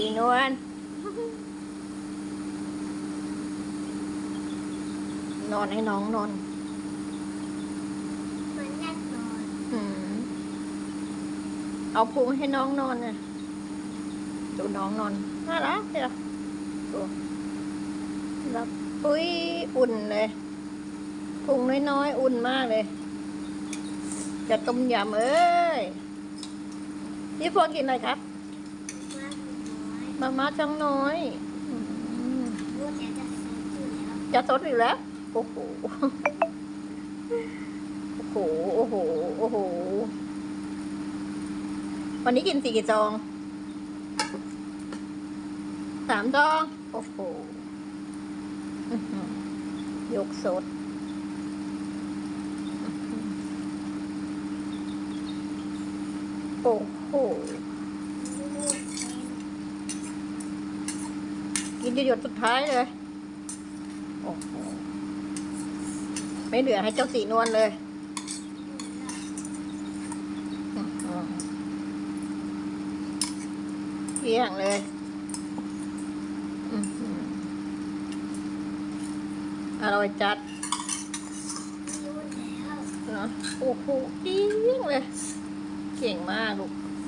สีนวลนอนให้น้องนอนเหมือนอยากนอนอืมเอาพุงให้น้องนอนเนี่ยดูน้องนอนน่ารักเชียวดูรับปุ้ยอุ่นเลยพุงน้อยๆอุ่นมากเลย จะต้มยำเอ้ยพี่พวงกินอะไรครับ มากน้อยมาม่าจังน้อยอืมพูดแล้วจะซื้ออยู่แล้วจะสดอีกแล้ว โอ้โห โอ้โห โอ้โห โอ้โห วันนี้กินสี่กี่จอง สามจอง โอ้โหอื้อหือยกสดอื้อหือโอ้โห กินจะหยดสุดท้ายเลย โอ้โห ไม่เหลือให้เจ้าสีนวลเลยเกลี้ยงเลยอร่อยจัดเนาะโอ้โหเกลี้ยงเลย เก่งมากลูก